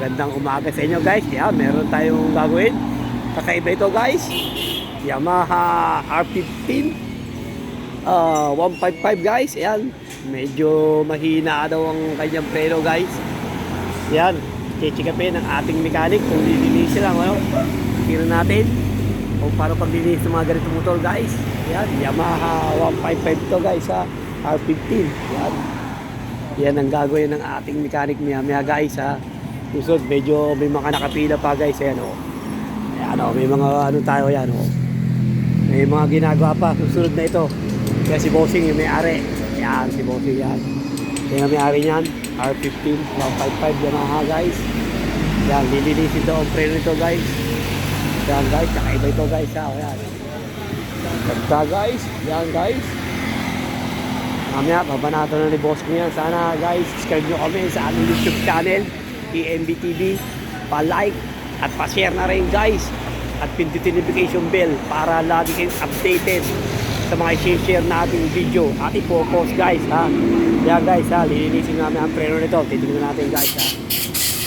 magandang umaga sa inyo guys. Yeah, meron tayong gagawin. Kakaiba ito guys. Yamaha R15 uh, 155 guys. Ayan. Medyo mahina daw ang kanyang preno guys. Yan. Chichikapin ng ating mechanic kung lilinisin lang. Ano? Tira natin kung paano paglilinis ng mga ganitong motor guys. Yan. Yamaha 155 to guys ha. R15. Yan. Yan ang gagawin ng ating mechanic niya, maya guys ha. Susunod, medyo may mga nakapila pa guys. Ayan o. Ayan o, may mga ano tayo yan o. May mga ginagawa pa. Susunod na ito. Kaya si Bossing yung may-ari. Yan, si Bossing yan. Ang may-ari niyan. R15, 155 Yamaha guys. Yan, lilinisin daw ang preno nito guys. Yan guys, kakaiba ito guys ha. O, Yan. Ganda guys. Yan guys. Mamaya, babanatan na ni Boss yan. Sana guys, subscribe nyo kami sa aming YouTube channel, EMB TV. Pa-like at pa-share na rin guys. At pindutin notification bell para lagi kayong updated sa mga share nating video at ipopost guys ha. Kaya guys ha, lilinisin namin ang preno nito. Titignan natin guys ha.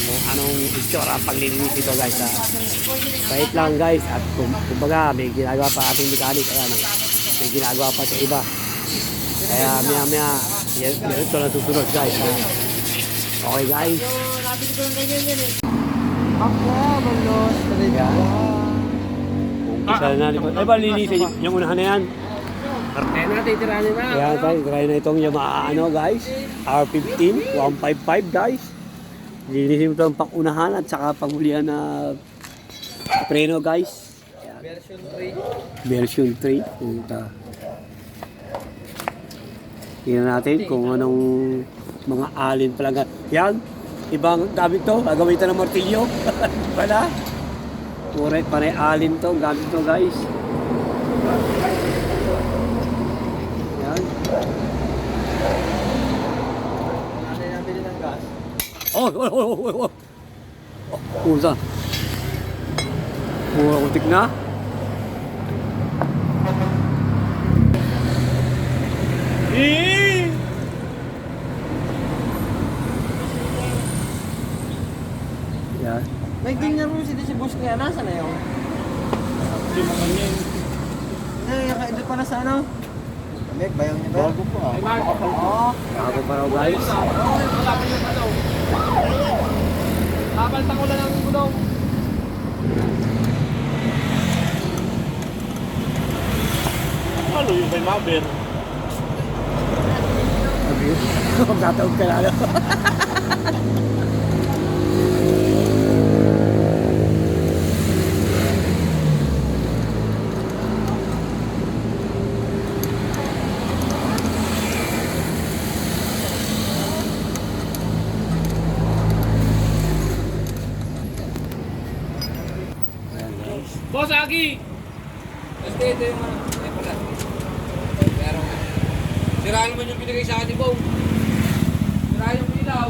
Kung anong itsura ang paglilinis nito guys ha. Wait lang guys at kumbaga may ginagawa pa ating mechanic. Ayan, oh. may ginagawa pa sa iba. Kaya maya maya, yan ito na susunod guys. Ha? Okay guys. Ako, malos. Yan. Umpisa na natin. Ay ba linisin yung, yung unahan na yan? Kaya natin, tiranin na. Kaya tayo, try na itong Yamaha ano guys. R15, 155 guys. Linisin mo itong pangunahan at saka pangulihan na preno guys. Version 3. Version 3. Punta. Tingnan natin kung anong mga alin pala. Yan. Ibang gamit to. Gagamitan ng martilyo. Wala. Correct. Panay alin to. Gamit to guys. Yan. Oh, oh, oh, oh, oh, oh. Oh, Kusa. Mura kutik na. Eh! Yan. Nagtingnan mo si si boss kaya nasa na yun? Hindi mo ganyan. Ay, nakaidot pa na sa ano? Meg, bayang niya ba? Bago pa. Oo. Bago pa raw guys. Kapaltan ko lang ang gulong. Ano yung kay Maber? Sabi ko, magtataog ka lalo. Aki! Tapos ito yung ano. Ay pala. Pero Siraan mo yung binigay sa akin ni Bo. Siraan yung ilaw.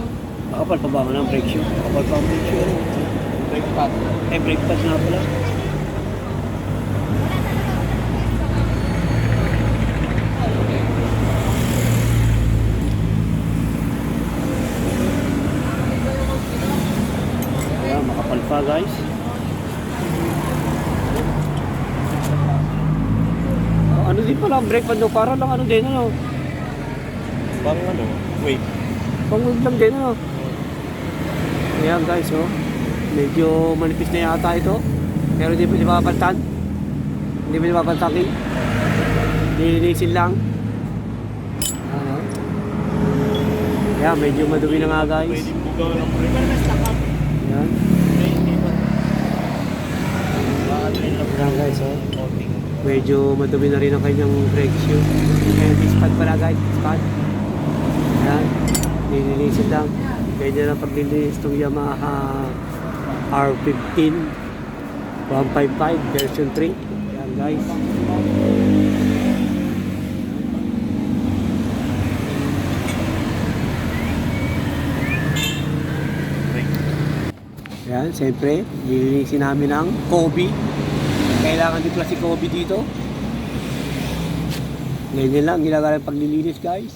Makapal pa ba ako ng brake shoe? Makapal pa ang brake shoe. ano? Brake pad. Eh, brake pad nga pala. Guys. Oh, ano din pala ang brake pad no? Para lang ano din ano? Bang ano? Wait. Pangwig lang din ano? Ayan guys oh. Medyo manipis na yata ito. Pero hindi pa di mapapaltan. Hindi pa di mapapaltakin. Nilinisin lang. Ano? Ayan, medyo madumi na nga guys. Pwede bugaw ng brake. Ayan. Ayan guys oh. Medyo madumi na rin ang kanyang brake shoe. Ayan, dispad pala guys. Dispad. Ayan. Nilinisin lang. Ganyan ang paglilinis itong Yamaha R15 155 version 3. Ayan guys. Ayan, siyempre, nilinisin namin ng Kobe. Kailangan din pala si Kobe dito. Ganyan lang, ginagawa ng paglilinis guys.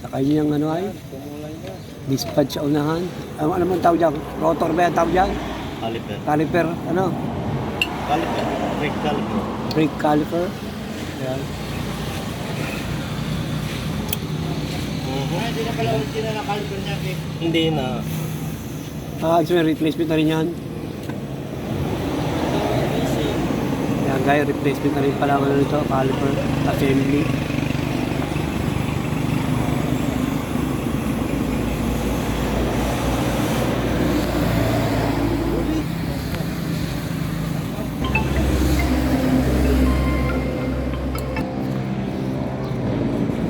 Sa kanyang ano ay, Dispatch sa unahan. Ano, ano man tawag dyan? Rotor ba yan tawag dyan? Caliper. Caliper, ano? Caliper. Brake caliper. Brake caliper. Ayan. Hindi na pala original na caliper niya, Hindi na. Ah, mo, replacement na rin yan. Ayan guys, replacement na rin pala ano nito, caliper, assembly.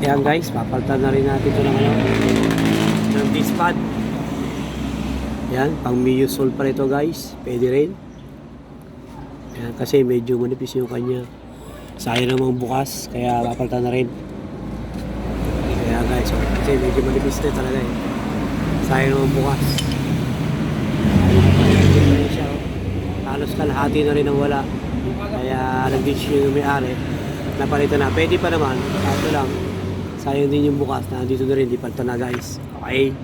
Ayan guys, papalitan na rin natin ito ng ano, ng disc pad. Yan, pang Mio Soul pala ito guys. Pwede rin. Kasi medyo manipis yung kanya. Sayang namang bukas, kaya papalitan na rin. Kaya guys, oh, kasi medyo manipis na talaga eh. Sayang namang bukas. Halos kalahati na rin ang wala. Kaya nag-dish yung may-ari. Napalitan na. Pwede pa naman. Kaso lang, sayang din yung bukas. Nandito na rin, di palitan na guys. Okay.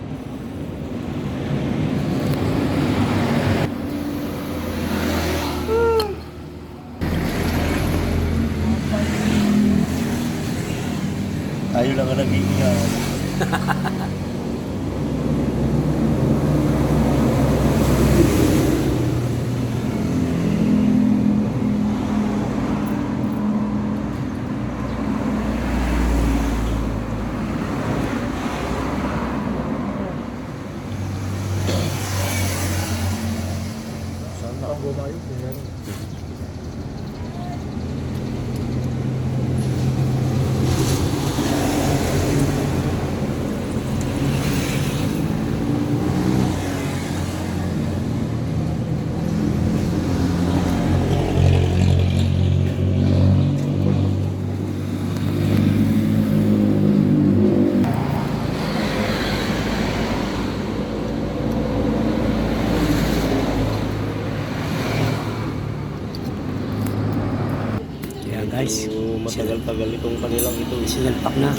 Tayo lang ang nag-iingat. Sana ang gumayo kung meron. Ayan guys. So, matagal-tagal itong kanilang ito. Sinalpak na.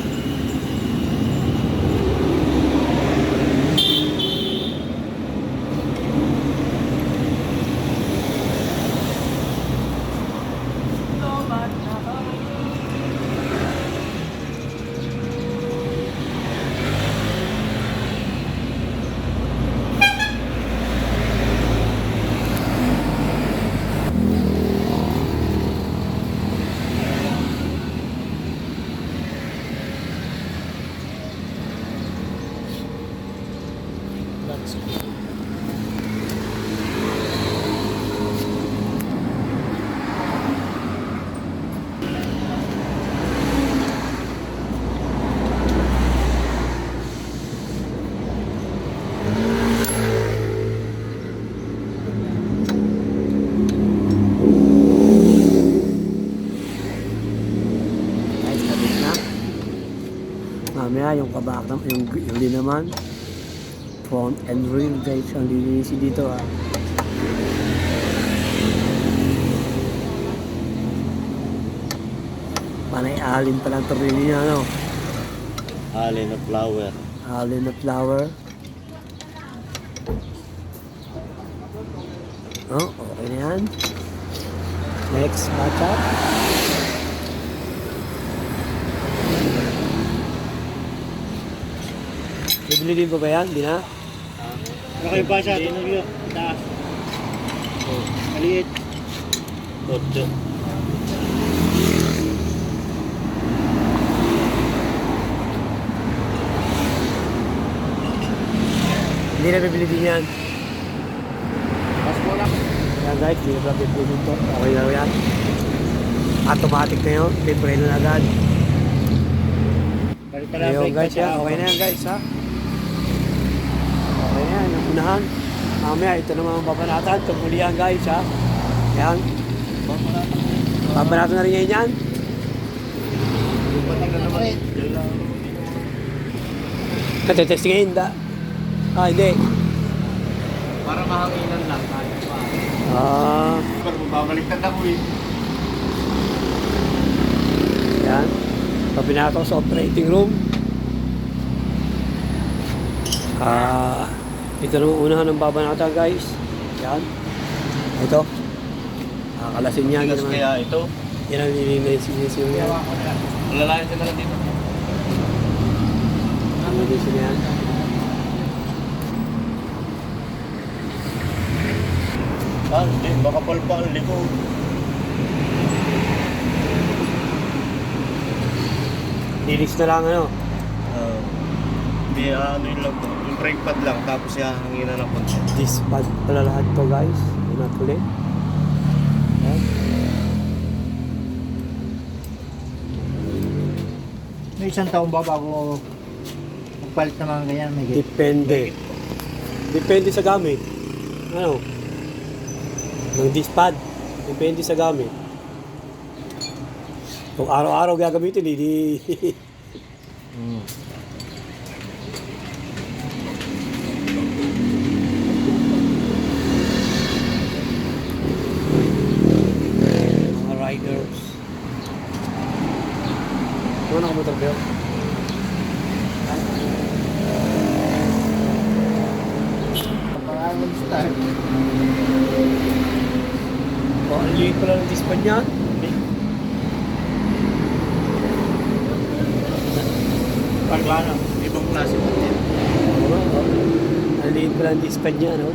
Guys, kabit na. Mamaya yung yung huli naman. Front and rear guys, ang lilinisin dito ah. Panay alin pa lang turbine niya, ano? Allen na flower. Alin na flower. Oh, okay na yan. Next match Bibili din pa ba yan? Di na? Ano kayo ba siya? Sino yun? Taas. Maliit. Otso. Hindi na bibili din yan. Pas mo lang. Ayan guys, hindi na pala bibili dito. Okay na yan. Automatic na yun. May preno na agad. Ayun guys, ya. okay na yan guys ha. Okay na yan, ang unahan. Mamaya, ito naman ang babanatan. Tumulihan guys ha. Yan. Babanatan na rin ngayon yan. Natetesting ngayon da. Ah, hindi. Para mahanginan lang. Ah, Pero babaliktad ako eh. yan. Pabinato sa operating room. Ah, ito naman unahan ng baba natin guys. Yan. Ito. Nakakalasin niya. Tigas kaya ito. yan ang nilinisin yan. Lalayan ka na lang dito. Nilinisin yan. Ah, hindi. Makapal pa ang likod. Linis na lang ano. Ah, Hindi, ano yun lang. Brake pad lang, tapos ihahangin na ng konti. This pad pala lahat to guys. Yung natuloy. Yan. May isang taon ba bago magpalit ng mga ganyan? May gate. Depende. Depende sa gamit. Ano? Ng dispad. Depende sa gamit. Kung araw-araw gagamitin, hindi... Hmm. mga riders. Ano na kamotor Bel? Mga mag-start. O, ang liit pala ng dispad niya. Pag ano, ibang klase pa din. Oo, oo. Ang liit pala ng no?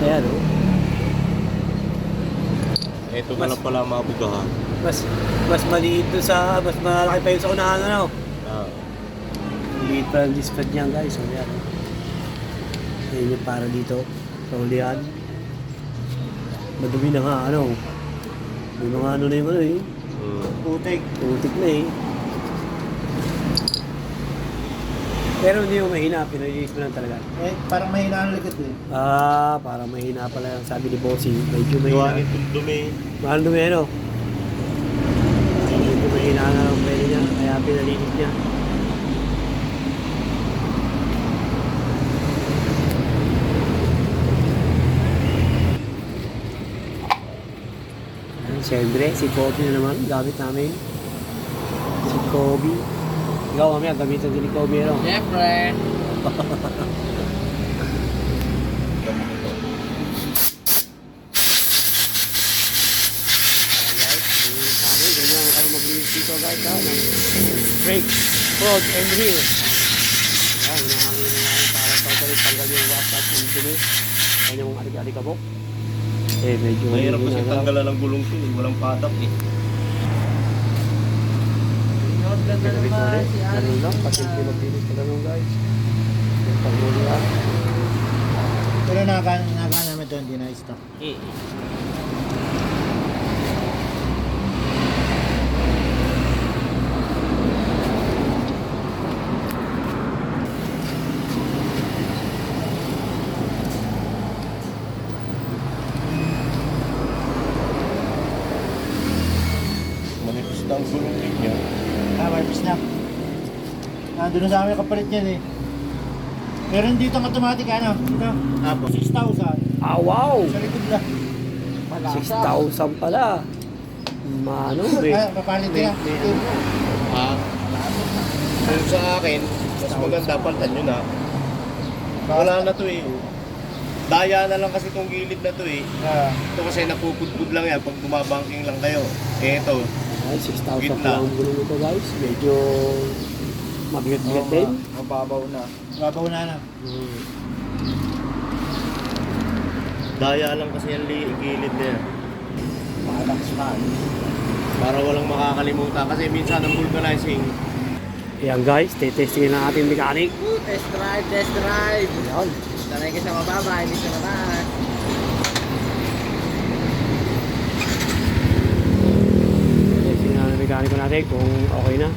Ayan, no? Ito na lang pala mga bugahan. Mas, mas maliit sa, mas malaki pa yun sa unahan, ano? Ah. Ang liit pala ng dispad niya, guys. So, yan, no? Ayan yung para dito. Sa ulihan. Madumi na nga, ano? May mga ano na yung ano, eh. Hmm. Putik. Putik na eh. Pero hindi mo mahina, pinalinis mo lang talaga. Eh, parang mahina ang likod eh. Ah, para mahina pala yung sabi ni Bossing. Medyo mahina. nito dumi. Mahal dumi ano? Medyo mahina na lang pwede niya, kaya pinalinis niya. Ayan, Siyempre, si Kobe na naman, gamit namin. Si Kobe. Ikaw, mamaya, gamitan din ni Kobe, ano? Siyempre. Sa dito guys ha, ng brake, front, and rear. Ayan, hinahangin na namin para totally tanggal yung wax at yung dumi. Ayan yung alikabok. Eh, medyo Mahirap kasi tanggalan ng gulong to eh. Walang padak eh. Na Pinabit naman si Ganun Alex. lang, pati hindi maglinis pa ganun guys. Lang. Pero naka, naka namin ito, hindi na stock. Manipis na ang gulong din niya. Ah, may pisnak. Nandun na sa amin kapalit yan eh. Meron dito ang automatic ano? Dito. Apo. 6,000. Ah, wow! Sa likod lang. 6,000 pala. Mano, eh. Ah, papalit May- na. may- Ha? So sa akin, mas maganda palitan nyo na. Wala na to eh. Daya na lang kasi itong gilid na to eh. Ah, Ito kasi napupudpud lang yan pag bumabangking lang kayo. Eh ito, Ay, 6,000 Gitna. pala ang gulong ito guys. Medyo mabigat-bigat din. mababaw na. Mababaw na na. Hmm. daya lang kasi yung li- gilid na yan. Malakas na. Para walang makakalimutan. Kasi minsan ang vulcanizing, Ayan guys, tetestingin ng ating mechanic. Test drive, test drive. Ayan. Sanay ka sa mababa, hindi sa mataas. Testing na ng mekaniko natin kung okay na.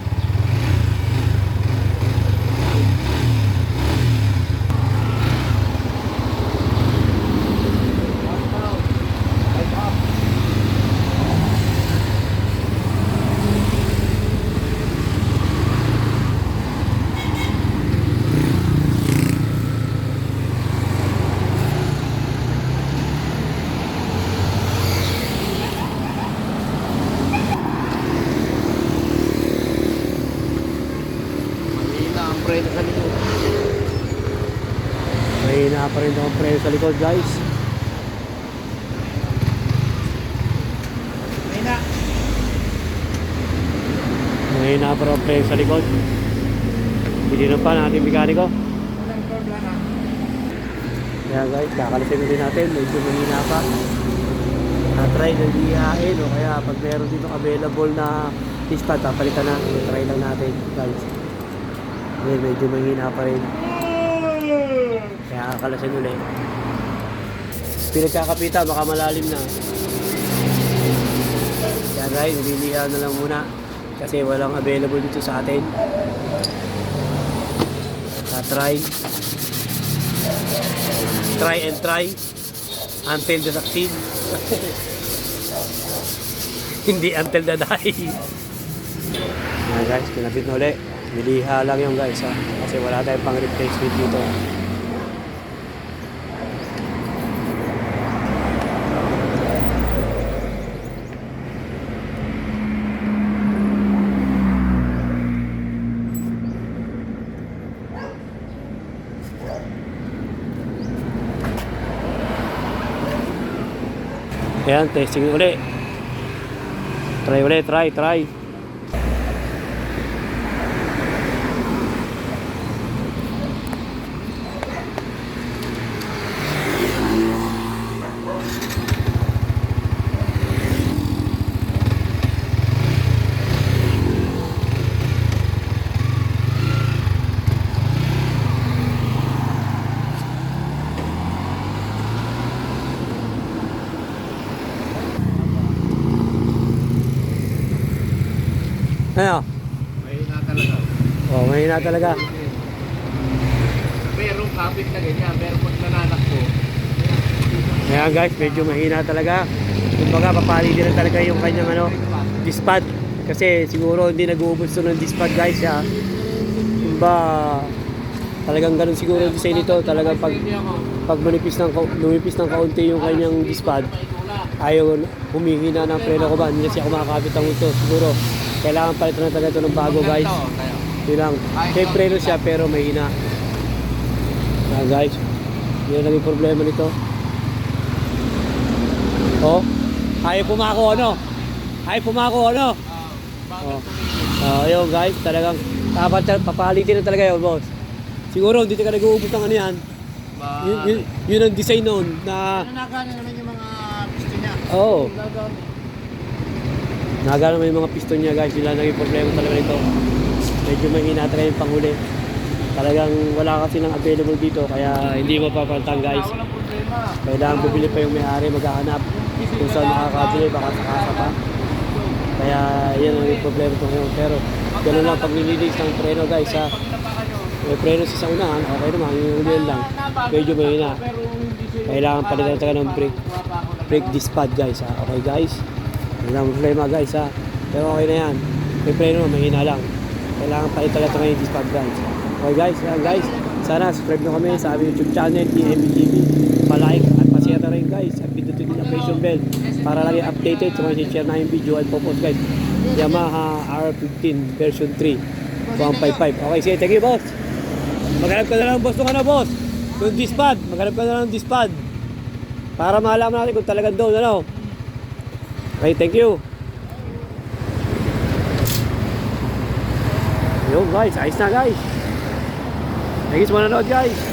Mahina ang preno sa likod. Mahina pa rin ang preno sa likod guys. May na. Mahina pa rin ang preno sa likod. Hindi na pa natin mekaniko. Kaya guys, kakalisin ulit natin. Medyo mahina pa. Na-try na lihain o kaya pag meron dito available na pispat, papalitan na. try lang natin guys. Ngayon, medyo mahina pa rin. Kaya kakalasin ulit. Pinagkakapita, baka malalim na. Kaya guys, nililihan na lang muna. Kasi walang available dito sa atin. try Try and try until the succeed. Hindi until the die. Ayan guys, pinapit na ulit. Niliha lang yung guys ha. Kasi wala tayong pang replacement dito. Ayan, testing ulit. Try ulit, try, try. Ano? Mahina talaga. Oh, mahina talaga. Merong kapit na ganyan, meron pag nananakbo. Ayan guys, medyo mahina talaga. Kumbaga, papalitin na talaga yung kanyang ano, dispad. Kasi siguro hindi nag-uubos ng dispad guys ha. Kumba, talagang ganun siguro yung design nito. Talagang pag, pag manipis ng, lumipis ng kaunti yung kanyang dispad, ayaw humihina ng preno ko ba. Hindi na siya kumakabit ang ito. Siguro, kailangan palitan na talaga ito ng bago guys. Yun lang. May preno siya pero mahina. Ayan guys, yun ang naging problema nito. Oh, ayaw pumako ano? Ayaw pumako ano? Oh. Oh, yun guys, talagang dapat papalitin na talaga yun, boss. Siguro hindi ka nag-uubos ng ano yan. Yun, yun, yun ang design noon na Ano nagana naman yung mga pisto niya? Oo. Oh, nagana naman yung mga piston niya guys, yun lang naging problema talaga nito. Medyo mahina talaga yung panghuli. Talagang wala kasi nang available dito kaya hindi mo papalitan guys. Kailangan bumili pa yung may-ari, maghahanap kung saan makakabili, baka sa kasa pa. Kaya yan ang problema ito ngayon. Pero ganun lang, pag nililis ng preno guys ha, may preno sa unahan, okay naman, yung ulihan lang, medyo mahina. Kailangan palitan talaga ng brake, brake disc pad guys ha. Okay guys, wala ang problema guys ha. Pero okay na yan, may preno, mahina lang. Kailangan palitan talaga ng disc pad guys. Okay guys, yan guys. Sana subscribe nyo kami sa aming YouTube channel, TMBTV. Pa-like at pa-share na rin guys. At pindutin yung notification bell para lagi updated sa mga share na yung video at popost guys. Yamaha R15 version 3 155. Okay, sige, thank you boss. Maghanap ka na lang boss ano boss. Yung dispad, maghanap ka na lang ng dispad. Para malaman natin kung talagang doon ano. Okay, thank you. Yo guys, ayos na guys. Thank you sa manonood guys.